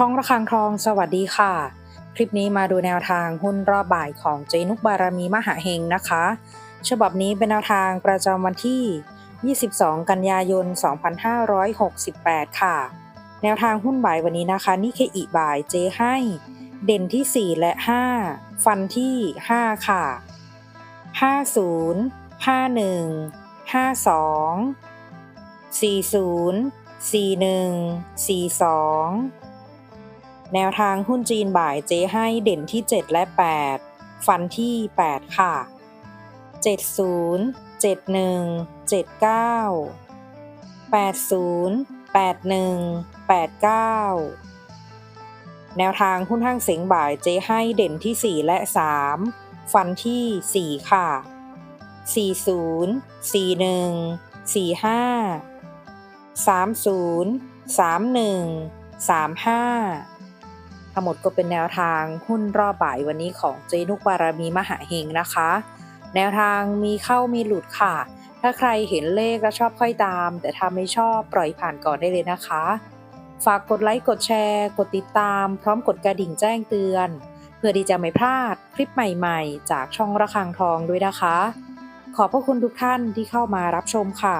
ช่องระฆังทองสวัสดีค่ะ คลิปนี้มาดูแนวทางหุ้นรอบบ่ายของเจนุกบารมีมหาเฮงนะคะ ฉบับนี้เป็นแนวทางประจำวันที่ 22 กันยายน 2568 ค่ะ แนวทางหุ้นบ่ายวันนี้นะคะนี่เคอีบ่ายเจให้ เด่นที่ 4 และ 5 ฟันที่ 5 ค่ะ 50 51 52 40 41 42 แนวทางหุ้นจีนบ่ายเจให้เด่นที่ 7 และ 8 ฟันที่ 8 ค่ะ 70 71 79 80 81 89 แนวทางหุ้นห้างเสียงบ่ายเจให้เด่นที่ 4 และ 3 ฟันที่ 4 ค่ะ 40 41 45 30 31 35 ทั้งหมดก็เป็นแนวทางหุ้นรอบบ่ายวันนี้ของเจนุกบารมีมหาเฮงนะคะ แนวทางมีเข้ามีหลุดค่ะ ถ้าใครเห็นเลขแล้วชอบค่อยตาม แต่ถ้าไม่ชอบปล่อยผ่านก่อนได้เลยนะคะ ฝากกดไลค์กดแชร์ กดติดตาม พร้อมกดกระดิ่งแจ้งเตือน เพื่อที่จะไม่พลาดคลิปใหม่ๆ จากช่องระฆังทองด้วยนะคะ ขอบพระคุณทุกท่านที่เข้ามารับชมค่ะ